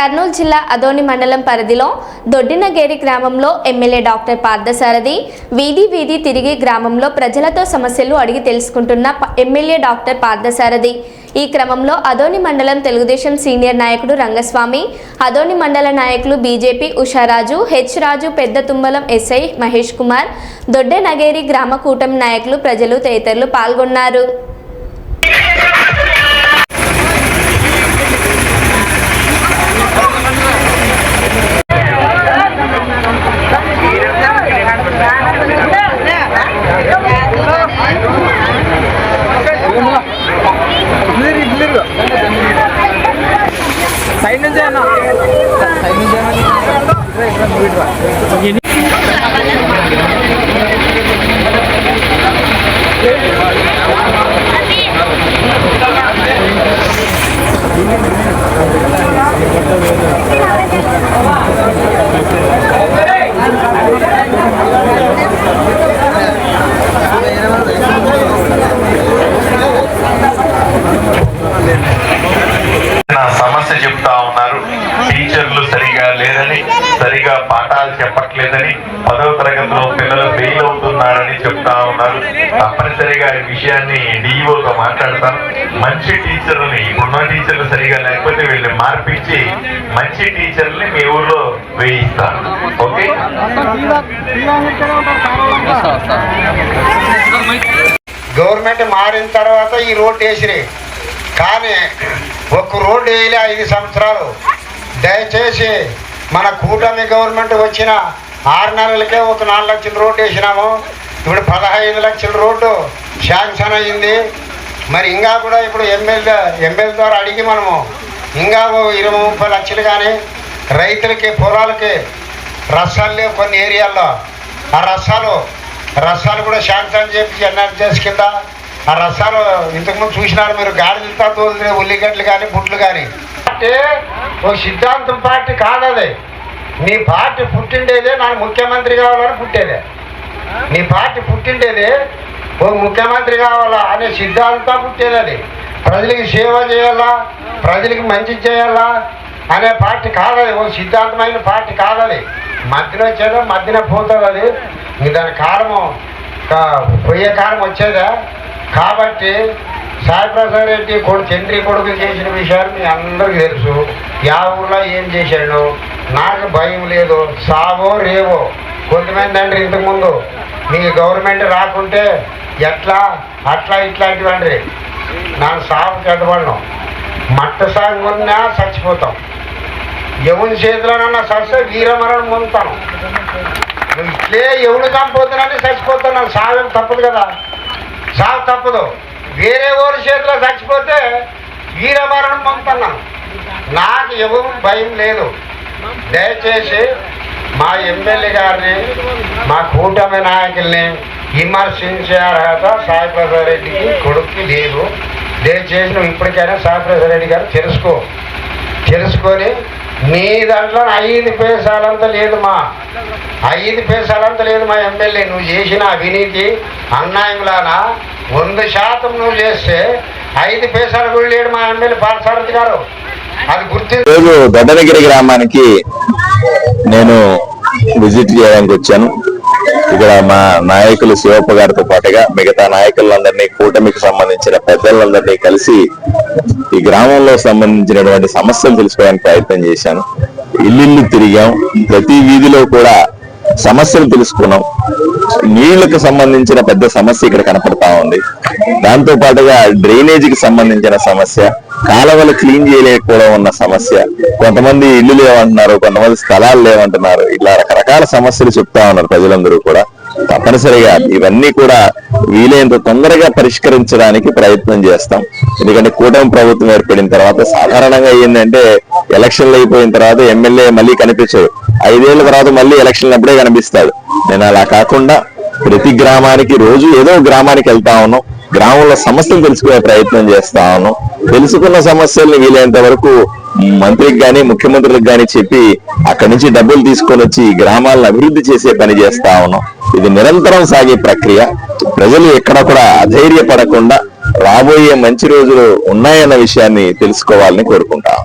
కర్నూలు జిల్లా అదోని మండలం పరిధిలో దొడ్డినగేరి గ్రామంలో ఎమ్మెల్యే డాక్టర్ పార్థసారథి వీధి వీధి తిరిగి గ్రామంలో ప్రజలతో సమస్యలు అడిగి తెలుసుకుంటున్న ఎమ్మెల్యే డాక్టర్ పార్థసారథి. ఈ క్రమంలో అదోని మండలం తెలుగుదేశం సీనియర్ నాయకుడు రంగస్వామి అదోని మండల నాయకులు బీజేపీ ఉషారాజు హెచ్ రాజు పెద్ద తుమ్మలం ఎస్ఐ మహేష్ కుమార్ దొడ్డెనగేరి గ్రామ కూటమి నాయకులు ప్రజలు తదితరులు పాల్గొన్నారు. చెప్తా ఉన్నారు. టీచర్లు సరిగా లేరని సరిగా పాఠాలు చెప్పట్లేదని పదవ తరగతిలో పిల్లలు ఫెయిల్ అవుతున్నారని చెప్తా ఉన్నారు. తప్పనిసరిగా ఈ విషయాన్ని డిఈఓతో మాట్లాడతాను మంచి టీచర్ని ఉన్న టీచర్లు సరిగా లేకపోతే వీళ్ళని మార్పించి మంచి టీచర్ని మీ ఊర్లో వేయిస్తాను ఓకే? గవర్నమెంట్ మారిన తర్వాత ఈ రోడ్ వేసిరే. కానీ ఒక్క రోడ్డు వేయలే ఐదు సంవత్సరాలు. దయచేసి మన కూటమి గవర్నమెంట్ వచ్చిన ఆరు నెలలకే ఒక నాలుగు లక్షల రోడ్డు వేసినాము. ఇప్పుడు పదహైదు లక్షల రోడ్డు శాంక్షన్ అయ్యింది మరి ఇంకా కూడా ఇప్పుడు ఎమ్మెల్యే ఎమ్మెల్యే ద్వారా అడిగి మనము ఇంకా ఇరవై ముప్పై లక్షలు కానీ రైతులకి పొలాలకి రసాలు కొన్ని ఏరియాల్లో. ఆ రసాలు రసాలు కూడా శాంక్షన్ చేసి ఎన్ఆర్జీఎస్ కింద ఆ రసాలు ఇంతకుముందు చూసినారు మీరు. గాడిదలతో తోలిన ఉల్లిగడ్డలు కానీ గుడ్లు కానీ అంటే ఒక సిద్ధాంతం పార్టీ కాదది. నీ పార్టీ పుట్టిండేదే నాకు ముఖ్యమంత్రి కావాలని పుట్టేదే. నీ పార్టీ పుట్టిండేదే ఓ ముఖ్యమంత్రి కావాలా అనే సిద్ధాంతం పుట్టేది అది. ప్రజలకి సేవ చేయాలా? ప్రజలకి మంచి చేయాలా? అనే పార్టీ కాదది. ఓ సిద్ధాంతమైన పార్టీ కాదది. మధ్యలో వచ్చేదో మధ్యన పోతుంది అది. దాని కాలము పోయే కాలం వచ్చేదా? కాబట్టి సాయిప్రసాద్ రెడ్డి కొడు తండ్రి కొడుకు చేసిన విషయాలు మీ అందరికీ తెలుసు. యా ఊర్లో ఏం చేశాడు? నాకు భయం లేదు. సావో రేవో. కొంతమంది అంటారు ఇంతకుముందు మీ గవర్నమెంట్ రాకుంటే ఎట్లా? అట్లా ఇట్లాంటివి అండి నాకు సాగు చెడ్డపడను మట్ట సాగు ఉన్నా చచ్చిపోతాం. ఎవరి చేతిలోనన్నా సస్తే వీరమరణం పొందుతాను నువ్వు ఇట్లే ఎవడు చచ్చిపోతాను నాకు సాగం తప్పదు కదా. చాలా తప్పదు. వేరే ఊరి చేతిలో చచ్చిపోతే వీరమరణం పొందుతున్నాను నాకు ఎవరు భయం లేదు. దయచేసి మా ఎమ్మెల్యే గారిని మా కూటమి నాయకుల్ని విమర్శించే అర్హత సాయిప్రసాద్ రెడ్డికి కొడుక్కి లేదు. దయచేసి నువ్వు ఇప్పటికైనా సాయిప్రసాద్ రెడ్డి గారు తెలుసుకో. తెలుసుకొని నీ దాంట్లో ఐదు పేసాలంత లేదు మా ఐదు పేసాలంత లేదు మా ఎమ్మెల్యే. నువ్వు చేసిన అవినీతి అన్యాయంలానా వంద శాతం నువ్వు చేస్తే ఐదు పేసాలు కూడా లేడు మా ఎమ్మెల్యే పాఠశారథి గారు? అది గుర్తు రోజు దొడ్డనగిరి గ్రామానికి నేను విజిట్ చేయడానికి వచ్చాను. ఇక్కడ మా నాయకులు శివప్ప గారితో పాటుగా మిగతా నాయకులందరినీ కూటమికి సంబంధించిన పెద్దలందరినీ కలిసి ఈ గ్రామంలో సంబంధించినటువంటి సమస్యలు తెలుసుకోవడానికి ప్రయత్నం చేశాను. ఇల్లు తిరిగాం. ప్రతి వీధిలో కూడా సమస్యలు తెలుసుకున్నాం. నీళ్ళకు సంబంధించిన పెద్ద సమస్య ఇక్కడ కనపడతా ఉంది. దాంతో పాటుగా డ్రైనేజీకి సంబంధించిన సమస్య కాలువలు క్లీన్ చేయలేకపోవడం ఉన్న సమస్య. కొంతమంది ఇల్లు లేవంటున్నారు కొంతమంది స్థలాలు లేవంటున్నారు. ఇలా రకరకాల సమస్యలు చెప్తా ఉన్నారు ప్రజలందరూ కూడా. తప్పనిసరిగా ఇవన్నీ కూడా వీలైనంత తొందరగా పరిష్కరించడానికి ప్రయత్నం చేస్తాం. ఎందుకంటే కూటమి ప్రభుత్వం ఏర్పడిన తర్వాత సాధారణంగా ఏంటంటే ఎలక్షన్లు అయిపోయిన తర్వాత ఎమ్మెల్యే మళ్ళీ కనిపించాడు. ఐదేళ్ళ తర్వాత మళ్ళీ ఎలక్షన్లు అప్పుడే కనిపిస్తాడు. నేను అలా కాకుండా ప్రతి గ్రామానికి రోజు ఏదో గ్రామానికి వెళ్తా ఉన్నాం. గ్రామంలో సమస్యలు తెలుసుకునే ప్రయత్నం చేస్తాను. తెలుసుకున్న సమస్యల్ని వీలైనంత వరకు మంత్రికి కానీ ముఖ్యమంత్రులకు కానీ చెప్పి అక్కడి నుంచి డబ్బులు తీసుకొని వచ్చి గ్రామాలను అభివృద్ధి చేసే పని చేస్తా ఉన్నాం. ఇది నిరంతరం సాగే ప్రక్రియ. ప్రజలు ఎక్కడ కూడా అధైర్యపడకుండా రాబోయే మంచి రోజులు ఉన్నాయన్న విషయాన్ని తెలుసుకోవాలని కోరుకుంటాం.